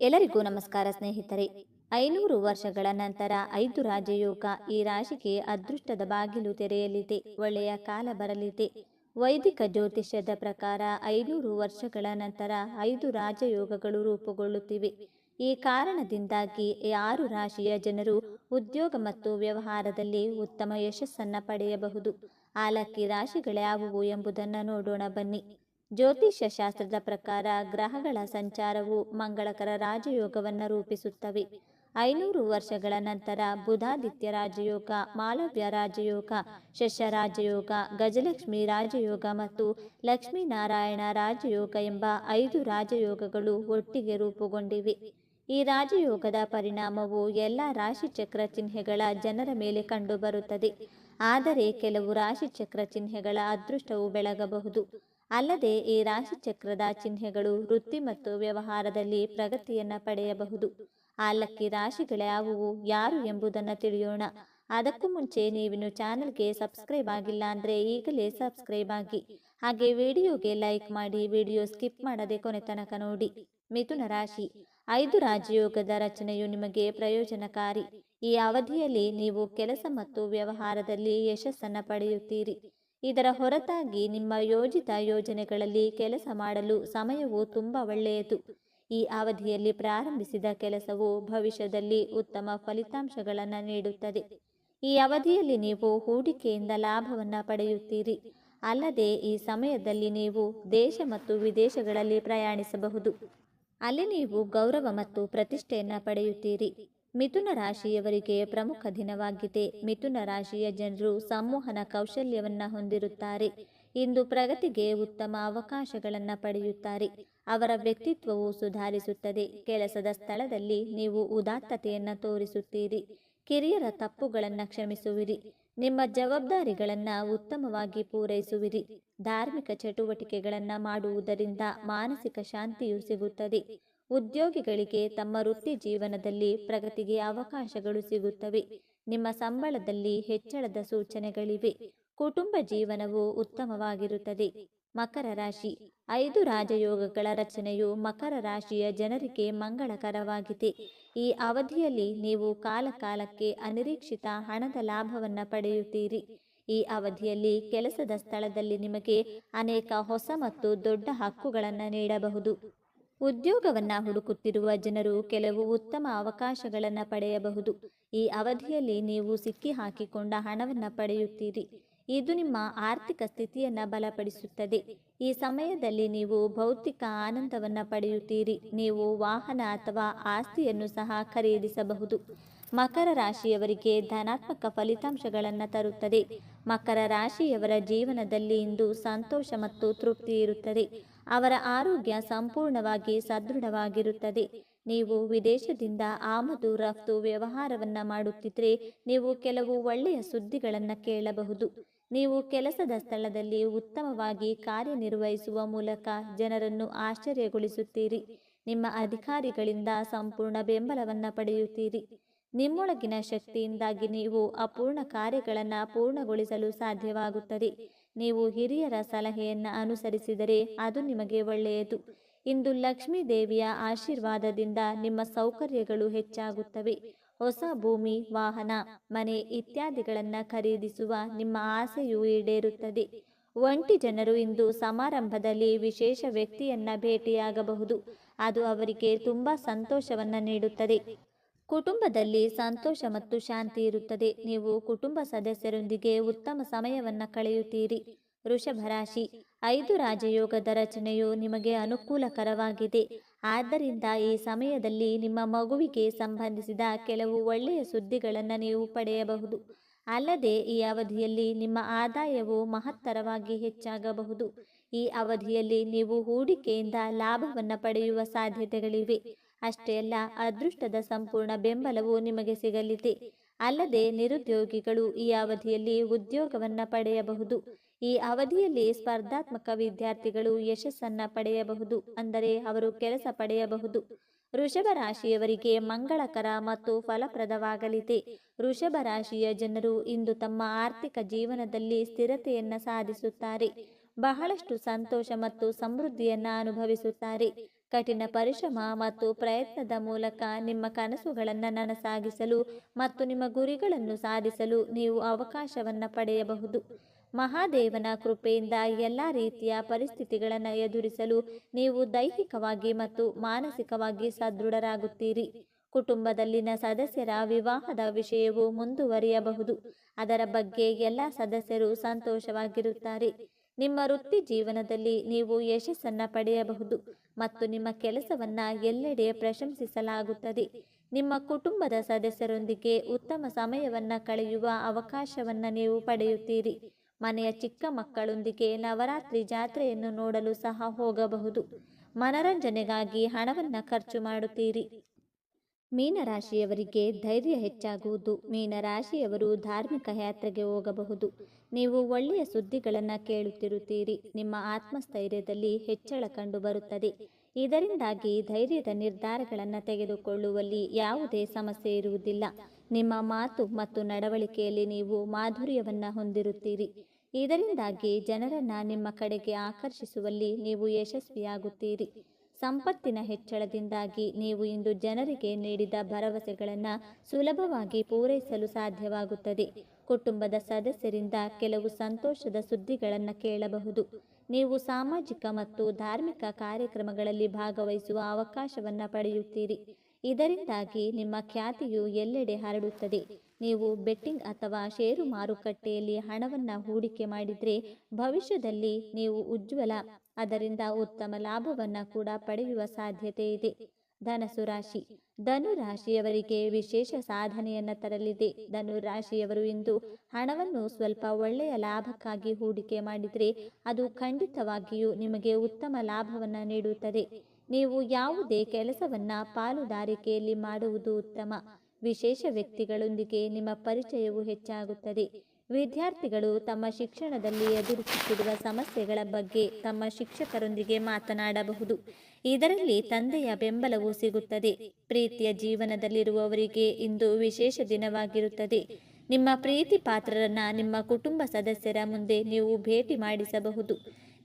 ಎಲ್ಲರಿಗೂ ನಮಸ್ಕಾರ ಸ್ನೇಹಿತರೆ. ಐನೂರು ವರ್ಷಗಳ ನಂತರ ಐದು ರಾಜಯೋಗ ಈ ರಾಶಿಗೆ ಅದೃಷ್ಟದ ಬಾಗಿಲು ತೆರೆಯಲಿದೆ. ಒಳ್ಳೆಯ ಕಾಲ ಬರಲಿದೆ. ವೈದಿಕ ಜ್ಯೋತಿಷ್ಯದ ಪ್ರಕಾರ ಐನೂರು ವರ್ಷಗಳ ನಂತರ ಐದು ರಾಜಯೋಗಗಳು ರೂಪುಗೊಳ್ಳುತ್ತಿವೆ. ಈ ಕಾರಣದಿಂದಾಗಿ ಆರು ರಾಶಿಯ ಜನರು ಉದ್ಯೋಗ ಮತ್ತು ವ್ಯವಹಾರದಲ್ಲಿ ಉತ್ತಮ ಯಶಸ್ಸನ್ನು ಪಡೆಯಬಹುದು. ಆಲಕ್ಕಿ ರಾಶಿಗಳ್ಯಾವುವು ಎಂಬುದನ್ನು ನೋಡೋಣ ಬನ್ನಿ. ಜ್ಯೋತಿಷ್ಯ ಶಾಸ್ತ್ರದ ಪ್ರಕಾರ ಗ್ರಹಗಳ ಸಂಚಾರವು ಮಂಗಳಕರ ರಾಜಯೋಗವನ್ನು ರೂಪಿಸುತ್ತವೆ. ಐನೂರು ವರ್ಷಗಳ ನಂತರ ಬುಧಾದಿತ್ಯ ರಾಜಯೋಗ ಮಾಲವ್ಯ ರಾಜಯೋಗ ಶಶ ರಾಜಯೋಗ ಗಜಲಕ್ಷ್ಮಿ ರಾಜಯೋಗ ಮತ್ತು ಲಕ್ಷ್ಮೀನಾರಾಯಣ ರಾಜಯೋಗ ಎಂಬ ಐದು ರಾಜಯೋಗಗಳು ಒಟ್ಟಿಗೆ ರೂಪುಗೊಂಡಿವೆ. ಈ ರಾಜಯೋಗದ ಪರಿಣಾಮವು ಎಲ್ಲ ರಾಶಿಚಕ್ರ ಚಿಹ್ನೆಗಳ ಜನರ ಮೇಲೆ ಕಂಡುಬರುತ್ತದೆ. ಆದರೆ ಕೆಲವು ರಾಶಿಚಕ್ರ ಚಿಹ್ನೆಗಳ ಅದೃಷ್ಟವು ಬೆಳಗಬಹುದು. ಅಲ್ಲದೆ ಈ ರಾಶಿಚಕ್ರದ ಚಿಹ್ನೆಗಳು ವೃತ್ತಿ ಮತ್ತು ವ್ಯವಹಾರದಲ್ಲಿ ಪ್ರಗತಿಯನ್ನು ಪಡೆಯಬಹುದು. ಆಲಕ್ಕಿ ರಾಶಿಗಳ್ಯಾವುವು ಯಾರು ಎಂಬುದನ್ನು ತಿಳಿಯೋಣ. ಅದಕ್ಕೂ ಮುಂಚೆ ನೀವಿನ್ನು ಚಾನಲ್ಗೆ ಸಬ್ಸ್ಕ್ರೈಬ್ ಆಗಿಲ್ಲ ಅಂದರೆ ಈಗಲೇ ಸಬ್ಸ್ಕ್ರೈಬ್ ಆಗಿ. ಹಾಗೆ ವಿಡಿಯೋಗೆ ಲೈಕ್ ಮಾಡಿ ವಿಡಿಯೋ ಸ್ಕಿಪ್ ಮಾಡದೆ ಕೊನೆ ತನಕ ನೋಡಿ. ಮಿಥುನ ರಾಶಿ. ಐದು ರಾಜಯೋಗದ ರಚನೆಯು ನಿಮಗೆ ಪ್ರಯೋಜನಕಾರಿ. ಈ ಅವಧಿಯಲ್ಲಿ ನೀವು ಕೆಲಸ ಮತ್ತು ವ್ಯವಹಾರದಲ್ಲಿ ಯಶಸ್ಸನ್ನು ಪಡೆಯುತ್ತೀರಿ. ಇದರ ಹೊರತಾಗಿ ನಿಮ್ಮ ಯೋಜಿತ ಯೋಜನೆಗಳಲ್ಲಿ ಕೆಲಸ ಮಾಡಲು ಸಮಯವು ತುಂಬ ಒಳ್ಳೆಯದು. ಈ ಅವಧಿಯಲ್ಲಿ ಪ್ರಾರಂಭಿಸಿದ ಕೆಲಸವು ಭವಿಷ್ಯದಲ್ಲಿ ಉತ್ತಮ ಫಲಿತಾಂಶಗಳನ್ನು ನೀಡುತ್ತದೆ. ಈ ಅವಧಿಯಲ್ಲಿ ನೀವು ಹೂಡಿಕೆಯಿಂದ ಲಾಭವನ್ನು ಪಡೆಯುತ್ತೀರಿ. ಅಲ್ಲದೆ ಈ ಸಮಯದಲ್ಲಿ ನೀವು ದೇಶ ಮತ್ತು ವಿದೇಶಗಳಲ್ಲಿ ಪ್ರಯಾಣಿಸಬಹುದು. ಅಲ್ಲಿ ನೀವು ಗೌರವ ಮತ್ತು ಪ್ರತಿಷ್ಠೆಯನ್ನು ಪಡೆಯುತ್ತೀರಿ. ಮಿಥುನ ರಾಶಿಯವರಿಗೆ ಪ್ರಮುಖ ದಿನವಾಗಿದೆ. ಮಿಥುನ ರಾಶಿಯ ಜನರು ಸಂವಹನ ಕೌಶಲ್ಯವನ್ನು ಹೊಂದಿರುತ್ತಾರೆ. ಇಂದು ಪ್ರಗತಿಗೆ ಉತ್ತಮ ಅವಕಾಶಗಳನ್ನು ಪಡೆಯುತ್ತಾರೆ. ಅವರ ವ್ಯಕ್ತಿತ್ವವು ಸುಧಾರಿಸುತ್ತದೆ. ಕೆಲಸದ ಸ್ಥಳದಲ್ಲಿ ನೀವು ಉದಾತ್ತತೆಯನ್ನು ತೋರಿಸುತ್ತೀರಿ. ಕಿರಿಯರ ತಪ್ಪುಗಳನ್ನು ಕ್ಷಮಿಸುವಿರಿ. ನಿಮ್ಮ ಜವಾಬ್ದಾರಿಗಳನ್ನು ಉತ್ತಮವಾಗಿ ಪೂರೈಸುವಿರಿ. ಧಾರ್ಮಿಕ ಚಟುವಟಿಕೆಗಳನ್ನು ಮಾಡುವುದರಿಂದ ಮಾನಸಿಕ ಶಾಂತಿಯು ಸಿಗುತ್ತದೆ. ಉದ್ಯೋಗಿಗಳಿಗೆ ತಮ್ಮ ವೃತ್ತಿ ಜೀವನದಲ್ಲಿ ಪ್ರಗತಿಗೆ ಅವಕಾಶಗಳು ಸಿಗುತ್ತವೆ. ನಿಮ್ಮ ಸಂಬಳದಲ್ಲಿ ಹೆಚ್ಚಳದ ಸೂಚನೆಗಳಿವೆ. ಕುಟುಂಬ ಜೀವನವು ಉತ್ತಮವಾಗಿರುತ್ತದೆ. ಮಕರ ರಾಶಿ. ಐದು ರಾಜಯೋಗಗಳ ರಚನೆಯು ಮಕರ ರಾಶಿಯ ಜನರಿಗೆ ಮಂಗಳಕರವಾಗಿದೆ. ಈ ಅವಧಿಯಲ್ಲಿ ನೀವು ಕಾಲಕಾಲಕ್ಕೆ ಅನಿರೀಕ್ಷಿತ ಹಣದ ಲಾಭವನ್ನು ಪಡೆಯುತ್ತೀರಿ. ಈ ಅವಧಿಯಲ್ಲಿ ಕೆಲಸದ ಸ್ಥಳದಲ್ಲಿ ನಿಮಗೆ ಅನೇಕ ಹೊಸ ಮತ್ತು ದೊಡ್ಡ ಹಕ್ಕುಗಳನ್ನು ನೀಡಬಹುದು. ಉದ್ಯೋಗವನ್ನು ಹುಡುಕುತ್ತಿರುವ ಜನರು ಕೆಲವು ಉತ್ತಮ ಅವಕಾಶಗಳನ್ನು ಪಡೆಯಬಹುದು. ಈ ಅವಧಿಯಲ್ಲಿ ನೀವು ಸಿಕ್ಕಿ ಹಾಕಿಕೊಂಡ ಹಣವನ್ನು ಪಡೆಯುತ್ತೀರಿ. ಇದು ನಿಮ್ಮ ಆರ್ಥಿಕ ಸ್ಥಿತಿಯನ್ನು ಬಲಪಡಿಸುತ್ತದೆ. ಈ ಸಮಯದಲ್ಲಿ ನೀವು ಭೌತಿಕ ಆನಂದವನ್ನು ಪಡೆಯುತ್ತೀರಿ. ನೀವು ವಾಹನ ಅಥವಾ ಆಸ್ತಿಯನ್ನು ಸಹ ಖರೀದಿಸಬಹುದು. ಮಕರ ರಾಶಿಯವರಿಗೆ ಧನಾತ್ಮಕ ಫಲಿತಾಂಶಗಳನ್ನು ತರುತ್ತದೆ. ಮಕರ ರಾಶಿಯವರ ಜೀವನದಲ್ಲಿ ಇಂದು ಸಂತೋಷ ಮತ್ತು ತೃಪ್ತಿ ಇರುತ್ತದೆ. ಅವರ ಆರೋಗ್ಯ ಸಂಪೂರ್ಣವಾಗಿ ಸದೃಢವಾಗಿರುತ್ತದೆ. ನೀವು ವಿದೇಶದಿಂದ ಆಮದು, ರಫ್ತು ವ್ಯವಹಾರವನ್ನು ಮಾಡುತ್ತಿದ್ದರೆ ನೀವು ಕೆಲವು ಒಳ್ಳೆಯ ಸುದ್ದಿಗಳನ್ನು ಕೇಳಬಹುದು. ನೀವು ಕೆಲಸದ ಸ್ಥಳದಲ್ಲಿ ಉತ್ತಮವಾಗಿ ಕಾರ್ಯನಿರ್ವಹಿಸುವ ಮೂಲಕ ಜನರನ್ನು ಆಶ್ಚರ್ಯಗೊಳಿಸುತ್ತೀರಿ. ನಿಮ್ಮ ಅಧಿಕಾರಿಗಳಿಂದ ಸಂಪೂರ್ಣ ಬೆಂಬಲವನ್ನು ಪಡೆಯುತ್ತೀರಿ. ನಿಮ್ಮೊಳಗಿನ ಶಕ್ತಿಯಿಂದಾಗಿ ನೀವು ಅಪೂರ್ಣ ಕಾರ್ಯಗಳನ್ನು ಪೂರ್ಣಗೊಳಿಸಲು ಸಾಧ್ಯವಾಗುತ್ತದೆ. ನೀವು ಹಿರಿಯರ ಸಲಹೆಯನ್ನು ಅನುಸರಿಸಿದರೆ ಅದು ನಿಮಗೆ ಒಳ್ಳೆಯದು. ಇಂದು ಲಕ್ಷ್ಮೀ ದೇವಿಯ ಆಶೀರ್ವಾದದಿಂದ ನಿಮ್ಮ ಸೌಕರ್ಯಗಳು ಹೆಚ್ಚಾಗುತ್ತವೆ. ಹೊಸ ಭೂಮಿ, ವಾಹನ, ಮನೆ ಇತ್ಯಾದಿಗಳನ್ನು ಖರೀದಿಸುವ ನಿಮ್ಮ ಆಸೆಯು ಈಡೇರುತ್ತದೆ. ಒಂಟಿ ಜನರು ಇಂದು ಸಮಾರಂಭದಲ್ಲಿ ವಿಶೇಷ ವ್ಯಕ್ತಿಯನ್ನ ಭೇಟಿಯಾಗಬಹುದು. ಅದು ಅವರಿಗೆ ತುಂಬ ಸಂತೋಷವನ್ನು ನೀಡುತ್ತದೆ. ಕುಟುಂಬದಲ್ಲಿ ಸಂತೋಷ ಮತ್ತು ಶಾಂತಿ ಇರುತ್ತದೆ. ನೀವು ಕುಟುಂಬ ಸದಸ್ಯರೊಂದಿಗೆ ಉತ್ತಮ ಸಮಯವನ್ನು ಕಳೆಯುತ್ತೀರಿ. ವೃಷಭ ರಾಶಿ ಐದು ರಾಜಯೋಗದ ರಚನೆಯು ನಿಮಗೆ ಅನುಕೂಲಕರವಾಗಿದೆ. ಆದ್ದರಿಂದ ಈ ಸಮಯದಲ್ಲಿ ನಿಮ್ಮ ಮಗುವಿಗೆ ಸಂಬಂಧಿಸಿದ ಕೆಲವು ಒಳ್ಳೆಯ ಸುದ್ದಿಗಳನ್ನು ನೀವು ಪಡೆಯಬಹುದು. ಅಲ್ಲದೆ, ಈ ಅವಧಿಯಲ್ಲಿ ನಿಮ್ಮ ಆದಾಯವು ಮಹತ್ತರವಾಗಿ ಹೆಚ್ಚಾಗಬಹುದು. ಈ ಅವಧಿಯಲ್ಲಿ ನೀವು ಹೂಡಿಕೆಯಿಂದ ಲಾಭವನ್ನು ಪಡೆಯುವ ಸಾಧ್ಯತೆಗಳಿವೆ. ಅಷ್ಟೇ ಅಲ್ಲ, ಅದೃಷ್ಟದ ಸಂಪೂರ್ಣ ಬೆಂಬಲವು ನಿಮಗೆ ಸಿಗಲಿದೆ. ಅಲ್ಲದೆ, ನಿರುದ್ಯೋಗಿಗಳು ಈ ಅವಧಿಯಲ್ಲಿ ಉದ್ಯೋಗವನ್ನು ಪಡೆಯಬಹುದು. ಈ ಅವಧಿಯಲ್ಲಿ ಸ್ಪರ್ಧಾತ್ಮಕ ವಿದ್ಯಾರ್ಥಿಗಳು ಯಶಸ್ಸನ್ನ ಪಡೆಯಬಹುದು, ಅಂದರೆ ಅವರು ಕೆಲಸ ಪಡೆಯಬಹುದು. ವೃಷಭ ರಾಶಿಯವರಿಗೆ ಮಂಗಳಕರ ಮತ್ತು ಫಲಪ್ರದವಾಗಲಿದೆ. ವೃಷಭ ರಾಶಿಯ ಜನರು ಇಂದು ತಮ್ಮ ಆರ್ಥಿಕ ಜೀವನದಲ್ಲಿ ಸ್ಥಿರತೆಯನ್ನು ಸಾಧಿಸುತ್ತಾರೆ. ಬಹಳಷ್ಟು ಸಂತೋಷ ಮತ್ತು ಸಮೃದ್ಧಿಯನ್ನು ಅನುಭವಿಸುತ್ತಾರೆ. ಕಠಿಣ ಪರಿಶ್ರಮ ಮತ್ತು ಪ್ರಯತ್ನದ ಮೂಲಕ ನಿಮ್ಮ ಕನಸುಗಳನ್ನು ನನಸಾಗಿಸಲು ಮತ್ತು ನಿಮ್ಮ ಗುರಿಗಳನ್ನು ಸಾಧಿಸಲು ನೀವು ಅವಕಾಶವನ್ನು ಪಡೆಯಬಹುದು. ಮಹಾದೇವನ ಕೃಪೆಯಿಂದ ಎಲ್ಲ ರೀತಿಯ ಪರಿಸ್ಥಿತಿಗಳನ್ನು ಎದುರಿಸಲು ನೀವು ದೈಹಿಕವಾಗಿ ಮತ್ತು ಮಾನಸಿಕವಾಗಿ ಸದೃಢರಾಗುತ್ತೀರಿ. ಕುಟುಂಬದಲ್ಲಿನ ಸದಸ್ಯರ ವಿವಾಹದ ವಿಷಯವು ಮುಂದುವರಿಯಬಹುದು. ಅದರ ಬಗ್ಗೆ ಎಲ್ಲ ಸದಸ್ಯರು ಸಂತೋಷವಾಗಿರುತ್ತಾರೆ. ನಿಮ್ಮ ವೃತ್ತಿ ಜೀವನದಲ್ಲಿ ನೀವು ಯಶಸ್ಸನ್ನ ಪಡೆಯಬಹುದು ಮತ್ತು ನಿಮ್ಮ ಕೆಲಸವನ್ನ ಎಲ್ಲೆಡೆ ಪ್ರಶಂಸಿಸಲಾಗುತ್ತದೆ. ನಿಮ್ಮ ಕುಟುಂಬದ ಸದಸ್ಯರೊಂದಿಗೆ ಉತ್ತಮ ಸಮಯವನ್ನ ಕಳೆಯುವ ಅವಕಾಶವನ್ನ ನೀವು ಪಡೆಯುತ್ತೀರಿ. ಮನೆಯ ಚಿಕ್ಕ ಮಕ್ಕಳೊಂದಿಗೆ ನವರಾತ್ರಿ ಜಾತ್ರೆಯನ್ನು ನೋಡಲು ಸಹ ಹೋಗಬಹುದು. ಮನರಂಜನೆಗಾಗಿ ಹಣವನ್ನು ಖರ್ಚು ಮಾಡುತ್ತೀರಿ. ಮೀನರಾಶಿಯವರಿಗೆ ಧೈರ್ಯ ಹೆಚ್ಚಾಗುವುದು. ಮೀನರಾಶಿಯವರು ಧಾರ್ಮಿಕ ಯಾತ್ರೆಗೆ ಹೋಗಬಹುದು. ನೀವು ಒಳ್ಳೆಯ ಸುದ್ದಿಗಳನ್ನು ಕೇಳುತ್ತಿರುತ್ತೀರಿ. ನಿಮ್ಮ ಆತ್ಮಸ್ಥೈರ್ಯದಲ್ಲಿ ಹೆಚ್ಚಳ ಕಂಡುಬರುತ್ತದೆ ಇದರಿಂದಾಗಿ ಧೈರ್ಯದ ನಿರ್ಧಾರಗಳನ್ನು ತೆಗೆದುಕೊಳ್ಳುವಲ್ಲಿ ಯಾವುದೇ ಸಮಸ್ಯೆ ಇರುವುದಿಲ್ಲ. ನಿಮ್ಮ ಮಾತು ಮತ್ತು ನಡವಳಿಕೆಯಲ್ಲಿ ನೀವು ಮಾಧುರ್ಯವನ್ನು ಹೊಂದಿರುತ್ತೀರಿ. ಇದರಿಂದಾಗಿ ಜನರನ್ನು ನಿಮ್ಮ ಕಡೆಗೆ ಆಕರ್ಷಿಸುವಲ್ಲಿ ನೀವು ಯಶಸ್ವಿಯಾಗುತ್ತೀರಿ. ಸಂಪತ್ತಿನ ಹೆಚ್ಚಳದಿಂದಾಗಿ ನೀವು ಇಂದು ಜನರಿಗೆ ನೀಡಿದ ಭರವಸೆಗಳನ್ನು ಸುಲಭವಾಗಿ ಪೂರೈಸಲು ಸಾಧ್ಯವಾಗುತ್ತದೆ. ಕುಟುಂಬದ ಸದಸ್ಯರಿಂದ ಕೆಲವು ಸಂತೋಷದ ಸುದ್ದಿಗಳನ್ನು ಕೇಳಬಹುದು. ನೀವು ಸಾಮಾಜಿಕ ಮತ್ತು ಧಾರ್ಮಿಕ ಕಾರ್ಯಕ್ರಮಗಳಲ್ಲಿ ಭಾಗವಹಿಸುವ ಅವಕಾಶವನ್ನು ಪಡೆಯುತ್ತೀರಿ. ಇದರಿಂದಾಗಿ ನಿಮ್ಮ ಖ್ಯಾತಿಯು ಎಲ್ಲೆಡೆ ಹರಡುತ್ತದೆ. ನೀವು ಬೆಟ್ಟಿಂಗ್ ಅಥವಾ ಷೇರು ಮಾರುಕಟ್ಟೆಯಲ್ಲಿ ಹಣವನ್ನು ಹೂಡಿಕೆ ಮಾಡಿದರೆ ಭವಿಷ್ಯದಲ್ಲಿ ನೀವು ಉಜ್ವಲ, ಅದರಿಂದ ಉತ್ತಮ ಲಾಭವನ್ನು ಕೂಡ ಪಡೆಯುವ ಸಾಧ್ಯತೆ ಇದೆ. ಧನಸು ರಾಶಿ. ಧನು ರಾಶಿಯವರಿಗೆ ವಿಶೇಷ ಸಾಧನೆಯನ್ನು ತರಲಿದೆ. ಧನು ರಾಶಿಯವರು ಇಂದು ಹಣವನ್ನು ಸ್ವಲ್ಪ ಒಳ್ಳೆಯ ಲಾಭಕ್ಕಾಗಿ ಹೂಡಿಕೆ ಮಾಡಿದರೆ ಅದು ಖಂಡಿತವಾಗಿಯೂ ನಿಮಗೆ ಉತ್ತಮ ಲಾಭವನ್ನು ನೀಡುತ್ತದೆ. ನೀವು ಯಾವುದೇ ಕೆಲಸವನ್ನು ಪಾಲುದಾರಿಕೆಯಲ್ಲಿ ಮಾಡುವುದು ಉತ್ತಮ. ವಿಶೇಷ ವ್ಯಕ್ತಿಗಳೊಂದಿಗೆ ನಿಮ್ಮ ಪರಿಚಯವು ಹೆಚ್ಚಾಗುತ್ತದೆ. ವಿದ್ಯಾರ್ಥಿಗಳು ತಮ್ಮ ಶಿಕ್ಷಣದಲ್ಲಿ ಎದುರಿಸುತ್ತಿರುವ ಸಮಸ್ಯೆಗಳ ಬಗ್ಗೆ ತಮ್ಮ ಶಿಕ್ಷಕರೊಂದಿಗೆ ಮಾತನಾಡಬಹುದು. ಇದರಲ್ಲಿ ತಂದೆಯ ಬೆಂಬಲವು ಸಿಗುತ್ತದೆ. ಪ್ರೀತಿಯ ಜೀವನದಲ್ಲಿರುವವರಿಗೆ ಇಂದು ವಿಶೇಷ ದಿನವಾಗಿರುತ್ತದೆ. ನಿಮ್ಮ ಪ್ರೀತಿ ಪಾತ್ರರನ್ನ ನಿಮ್ಮ ಕುಟುಂಬ ಸದಸ್ಯರ ಮುಂದೆ ನೀವು ಭೇಟಿ ಮಾಡಿಸಬಹುದು.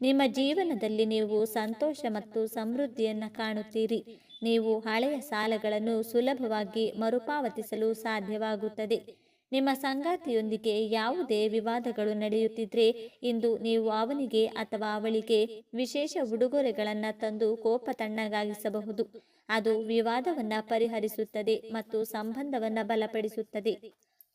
ನಿಮ್ಮ ಜೀವನದಲ್ಲಿ ನೀವು ಸಂತೋಷ ಮತ್ತು ಸಮೃದ್ಧಿಯನ್ನು ಕಾಣುತ್ತೀರಿ. ನೀವು ಹಳೆಯ ಸಾಲಗಳನ್ನು ಸುಲಭವಾಗಿ ಮರುಪಾವತಿಸಲು ಸಾಧ್ಯವಾಗುತ್ತದೆ. ನಿಮ್ಮ ಸಂಗಾತಿಯೊಂದಿಗೆ ಯಾವುದೇ ವಿವಾದಗಳು ನಡೆಯುತ್ತಿದ್ರೆ, ಇಂದು ನೀವು ಅವನಿಗೆ ಅಥವಾ ಅವಳಿಗೆ ವಿಶೇಷ ಉಡುಗೊರೆಗಳನ್ನು ತಂದು ಕೋಪ ತಣ್ಣಗಾಗಿಸಬಹುದು. ಅದು ವಿವಾದವನ್ನು ಪರಿಹರಿಸುತ್ತದೆ ಮತ್ತು ಸಂಬಂಧವನ್ನು ಬಲಪಡಿಸುತ್ತದೆ.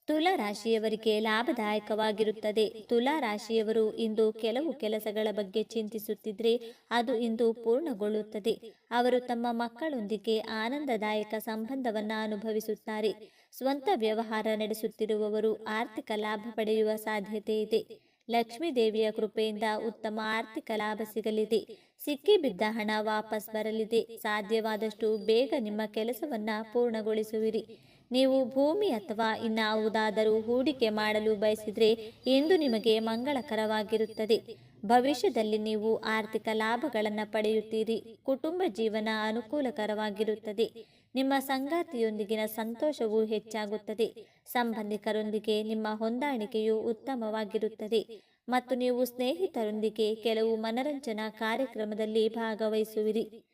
ತುಲಾ ರಾಶಿಯವರಿಗೆ ಲಾಭದಾಯಕವಾಗಿರುತ್ತದೆ. ತುಲಾ ರಾಶಿಯವರು ಇಂದು ಕೆಲವು ಕೆಲಸಗಳ ಬಗ್ಗೆ ಚಿಂತಿಸುತ್ತಿದ್ರೆ ಅದು ಇಂದು ಪೂರ್ಣಗೊಳ್ಳುತ್ತದೆ. ಅವರು ತಮ್ಮ ಮಕ್ಕಳೊಂದಿಗೆ ಆನಂದದಾಯಕ ಸಂಬಂಧವನ್ನು ಅನುಭವಿಸುತ್ತಾರೆ. ಸ್ವಂತ ವ್ಯವಹಾರ ನಡೆಸುತ್ತಿರುವವರು ಆರ್ಥಿಕ ಲಾಭ ಪಡೆಯುವ ಸಾಧ್ಯತೆ ಇದೆ. ಲಕ್ಷ್ಮೀ ದೇವಿಯ ಕೃಪೆಯಿಂದ ಉತ್ತಮ ಆರ್ಥಿಕ ಲಾಭ ಸಿಗಲಿದೆ. ಸಿಕ್ಕಿಬಿದ್ದ ಹಣ ವಾಪಸ್ ಬರಲಿದೆ. ಸಾಧ್ಯವಾದಷ್ಟು ಬೇಗ ನಿಮ್ಮ ಕೆಲಸವನ್ನ ಪೂರ್ಣಗೊಳಿಸುವಿರಿ. ನೀವು ಭೂಮಿ ಅಥವಾ ಇನ್ನಾವುದಾದರೂ ಹೂಡಿಕೆ ಮಾಡಲು ಬಯಸಿದರೆ ಇಂದು ನಿಮಗೆ ಮಂಗಳಕರವಾಗಿರುತ್ತದೆ. ಭವಿಷ್ಯದಲ್ಲಿ ನೀವು ಆರ್ಥಿಕ ಲಾಭಗಳನ್ನು ಪಡೆಯುತ್ತೀರಿ. ಕುಟುಂಬ ಜೀವನ ಅನುಕೂಲಕರವಾಗಿರುತ್ತದೆ. ನಿಮ್ಮ ಸಂಗಾತಿಯೊಂದಿಗಿನ ಸಂತೋಷವು ಹೆಚ್ಚಾಗುತ್ತದೆ. ಸಂಬಂಧಿಕರೊಂದಿಗೆ ನಿಮ್ಮ ಹೊಂದಾಣಿಕೆಯು ಉತ್ತಮವಾಗಿರುತ್ತದೆ. ಮತ್ತು ನೀವು ಸ್ನೇಹಿತರೊಂದಿಗೆ ಕೆಲವು ಮನರಂಜನಾ ಕಾರ್ಯಕ್ರಮದಲ್ಲಿ ಭಾಗವಹಿಸುವಿರಿ.